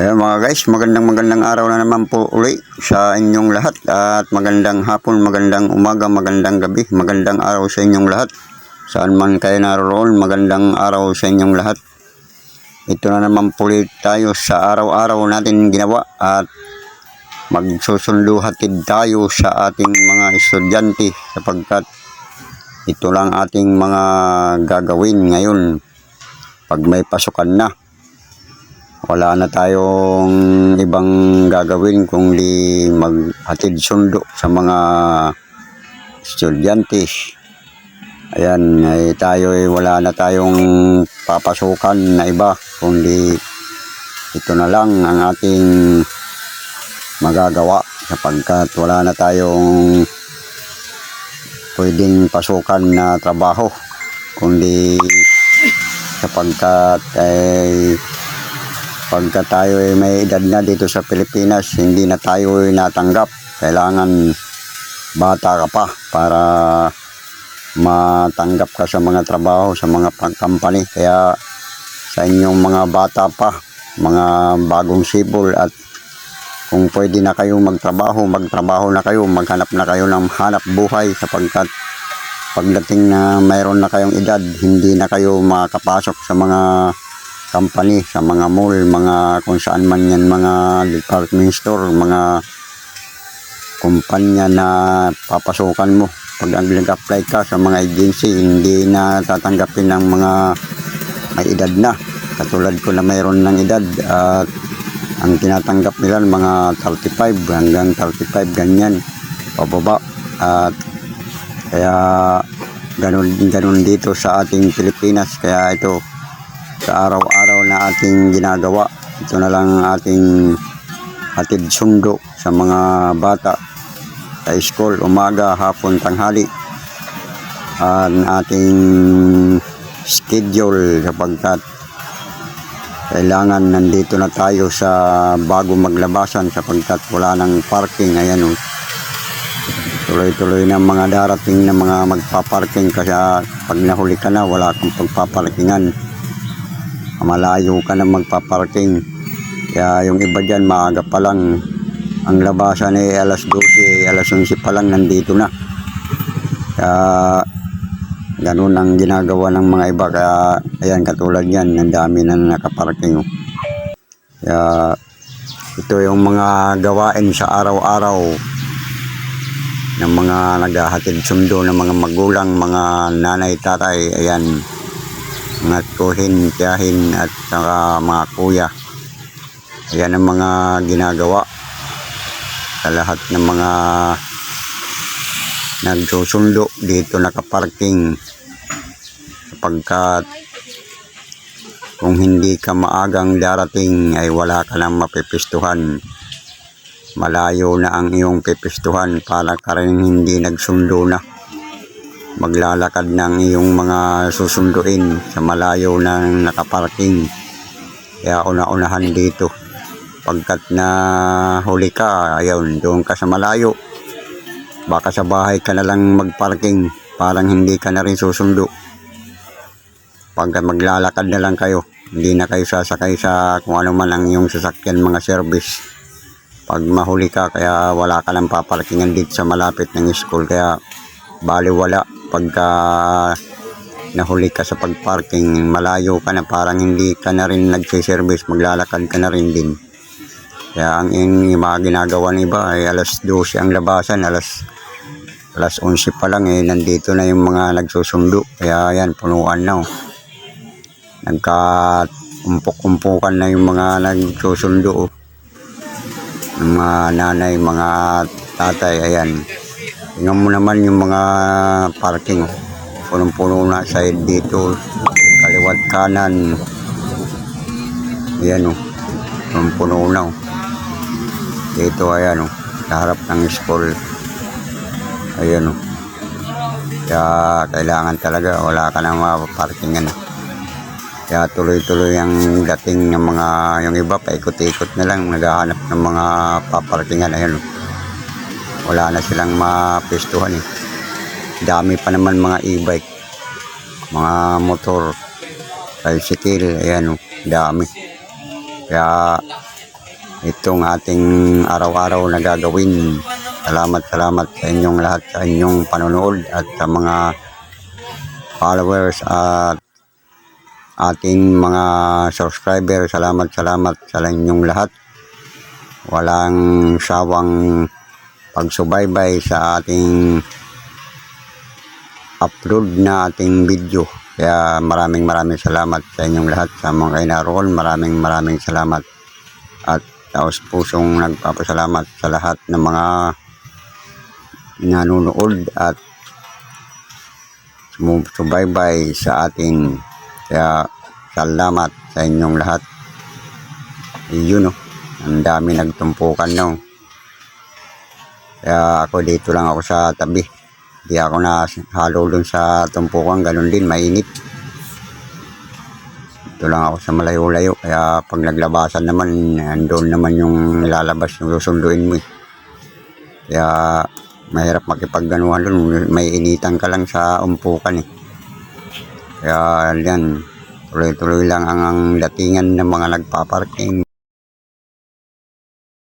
Ayan mga guys, magandang magandang araw na naman po uli sa inyong lahat at magandang hapon, magandang umaga, magandang gabi, magandang araw sa inyong lahat. Saan man kayo naroon, magandang araw sa inyong lahat. Ito na naman po tayo sa araw-araw natin ginawa at magsusundo hatid tayo sa ating mga estudyante sapagkat ito lang ating mga gagawin ngayon pag may pasukan na wala na tayong ibang gagawin kundi maghatid sundo sa mga estudyante. Ayan, ay tayo ay wala na tayong papasukan na iba kundi ito na lang ang ating magagawa sapagkat wala na tayong pwedeng pasukan na trabaho kundi sapagkat ay pagka tayo ay may edad na dito sa Pilipinas, hindi na tayo ay natanggap. Kailangan bata ka pa para matanggap ka sa mga trabaho, sa mga company. Kaya sa inyong mga bata pa, mga bagong sibol at kung pwede na kayo magtrabaho, magtrabaho na kayo, maghanap na kayo ng hanap buhay sapagkat pagdating na mayroon na kayong edad, hindi na kayo makakapasok sa mga company, sa mga mall, mga kung saan man yan, mga department store, mga kumpanya na papasukan mo. Pag nag-apply ka sa mga agency, hindi na tatanggapin ng mga may edad na. Katulad ko na mayroon ng edad at ang tinatanggap nila mga 35 hanggang 35 ganyan pababa at kaya ganun, ganun dito sa ating Pilipinas kaya ito sa araw-araw na ating ginagawa. Ito na lang ang ating hatid sundo sa mga bata sa school, umaga, hapon, tanghali. Ang ating schedule sapagkat kailangan nandito na tayo sa bago maglabasan sapagkat wala ng parking. Ayan o. Tuloy-tuloy na mga darating na mga magpaparking kasi pag nahuli ka na wala kang pagpaparkingan malayo ka na magpaparking. Kaya yung iba dyan, maaga pa lang. Ang labasan ay alas 12, alas 11 pa lang nandito na. Kaya ganun ang ginagawa ng mga iba. Kaya ayan, katulad yan, ang dami na nakaparking. oh. Kaya ito yung mga gawain sa araw-araw ng mga naghahatid sundo ng mga magulang, mga nanay, tatay, ayan, mga kuhin, tiyahin at saka mga kuya. Ayan ang mga ginagawa sa lahat ng mga nagsusundo dito nakaparking. Sapagkat kung hindi ka maagang darating ay wala ka nang mapipistuhan. Malayo na ang iyong pipistuhan para ka rin hindi nagsundo na maglalakad ng iyong mga susunduin sa malayo na nakaparking. Kaya una-unahan dito. Pagkat na huli ka, ayun, doon ka sa malayo. Baka sa bahay ka na lang magparking, parang hindi ka na rin susundo. Pagka maglalakad na lang kayo, hindi na kayo sasakay sa kung ano man ang iyong sasakyan mga service. Pag mahuli ka, kaya wala ka lang paparkingan dito sa malapit ng school, kaya baliwala pagka nahuli ka sa pagparking malayo ka na parang hindi ka na rin nagsiservice maglalakad ka na rin din kaya ang yung mga ginagawa ng iba ay alas 12 ang labasan alas alas 11 pa lang eh nandito na yung mga nagsusundo kaya yan punuan na oh. nagka umpok-umpukan na yung mga nagsusundo oh. Mga nanay mga tatay ayan Tingnan mo naman yung mga parking. oh. Punong-puno na side dito. Kaliwat kanan. Ayan o. Punong-puno na o. Dito ayan o. Sa harap ng school. Ayan o. Kaya kailangan talaga. Wala ka na mapaparkingan. Kaya tuloy-tuloy ang dating ng mga yung iba paikot-ikot na lang naghahanap ng mga paparkingan ayan o wala na silang mapistuhan eh. Dami pa naman mga e-bike, mga motor, tricycle, ayan o, dami. Kaya itong ating araw-araw na gagawin. Salamat, salamat sa inyong lahat, sa inyong panonood at sa mga followers at ating mga subscriber. Salamat, salamat sa inyong lahat. Walang sawang pagsubaybay sa ating upload na ating video. Kaya maraming maraming salamat sa inyong lahat sa mga kayo naroon. Maraming maraming salamat. At taos pusong nagpapasalamat sa lahat ng mga nanonood at sumusubaybay sa atin. Kaya salamat sa inyong lahat. Yun o. Ang dami nagtumpukan no. Kaya ako dito lang ako sa tabi. Hindi ako na halo dun sa tumpukan. Ganun din, mainit. Dito lang ako sa malayo-layo. Kaya pag naglabasan naman, andun naman yung lalabas yung susunduin mo eh. Kaya mahirap makipagganuhan dun. May initan ka lang sa umpukan eh. Kaya yan, tuloy-tuloy lang ang, ang datingan ng mga nagpaparking.